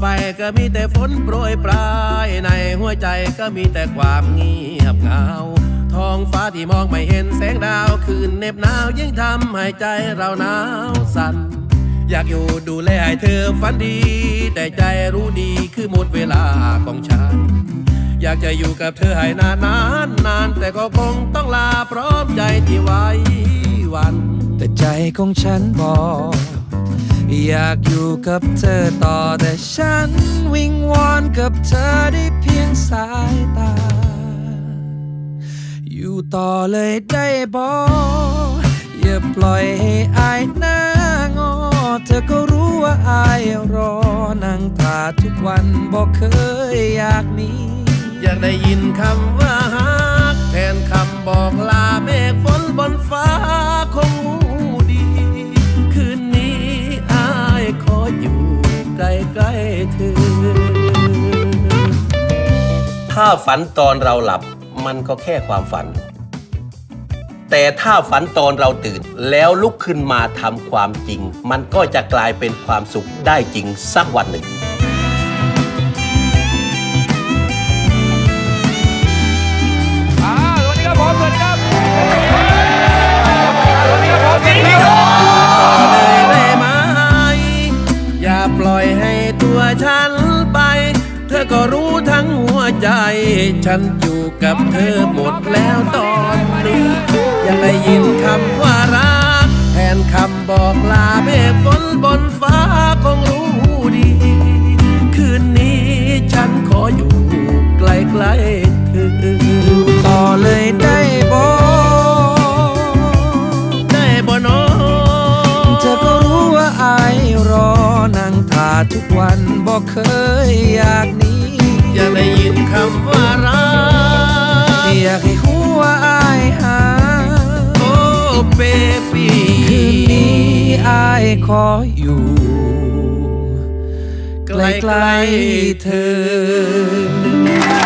ไปก็มีแต่ฝนโปรยปลายในหัวใจก็มีแต่ความเงียบเหงาท้องฟ้าที่มองไม่เห็นแสงดาวคืนเหน็บหนาวยิ่งทำให้ใจเราหนาวสั่นอยากอยู่ดูแลให้เธอฝันดี แต่ใจรู้ดีคือหมดเวลาของฉัน อยากจะอยู่กับเธอให้นานนานนาน แต่ก็คงต้องลาพร้อมใจที่ไว้วัน แต่ใจของฉันบอก อยากอยู่กับเธอต่อแต่ฉันวิงวอนกับเธอได้เพียงสายตา อยู่ต่อเลยได้บอกอย่าปล่อยให้อายหน้างอ เธอก็รู้ว่าอายรอนั่งทาทุกวันบอกเคยอยากหนีอยากได้ยินคำว่า ล้ๆเธอถ้าฝันตอนเราหลับมันก็แค่ความฝัน แต่ถ้าฝันตอนเราตื่นแล้วลุกขึ้นมาทำความจริง มันก็จะกลายเป็นความสุขได้จริงสักวันหนึ่ง อก็รู้ทั้งหัวใจ ฉันอยู่กับเธอหมดแล้วตอนนี้อยากได้ยินคำว่ารัก แทนคำบอกลาเมฆฝนบนฟ้าคงรู้ดี คืนนี้ฉันขออยู่ใกล้ๆเธอต่อเลยได้บอกได้บ่นอเธอก็รู้ว่าอรอนางทาทุกวันบอกเคยอยากหนีอยาก ได้ยินคำว่ารักอยากให้หัวอายหา โอ้เบบีคืนนี้อายขออยู่ ใกล้ๆเธอ